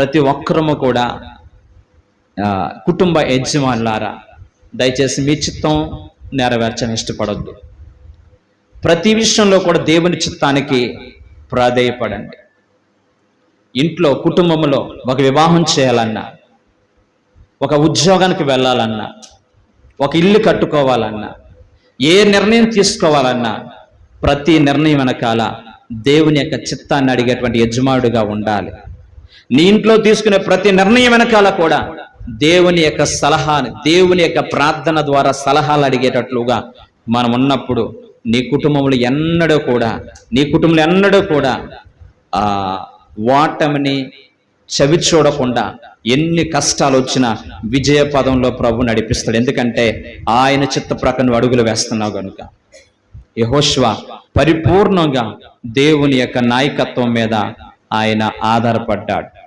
ప్రతి ఒక్కరము కూడా కుటుంబ యజమానులారా దయచేసి మీ చిత్తం నెరవేర్చని ఇష్టపడద్దు. ప్రతి విషయంలో కూడా దేవుని చిత్తానికి ప్రాధేయపడండి. ఇంట్లో కుటుంబంలో ఒక వివాహం చేయాలన్నా ఒక ఉద్యోగానికి వెళ్ళాలన్నా ఒక ఇల్లు కట్టుకోవాలన్నా ఏ నిర్ణయం తీసుకోవాలన్నా ప్రతి నిర్ణయం వెనకాల దేవుని యొక్క చిత్తాన్ని అడిగేటువంటి యజమానుడిగా ఉండాలి. నీ ఇంట్లో తీసుకునే ప్రతి నిర్ణయం వెనకాల కూడా దేవుని యొక్క సలహా దేవుని యొక్క ప్రార్థన ద్వారా సలహాలు అడిగేటట్లుగా మనం ఉన్నప్పుడు నీ కుటుంబంలో ఎన్నడూ కూడా నీ కుటుంబంలో ఎన్నడూ కూడా ఆ వాటమిని చవి చూడకుండా ఎన్ని కష్టాలు వచ్చినా విజయ పదంలో ప్రభు నడిపిస్తాడు. ఎందుకంటే ఆయన చిత్త ప్రకారం అడుగులు వేస్తున్నావు కనుక. యహోష్వ పరిపూర్ణంగా దేవుని యొక్క నాయకత్వం మీద ఆయన ఆధారపడ్డాడు.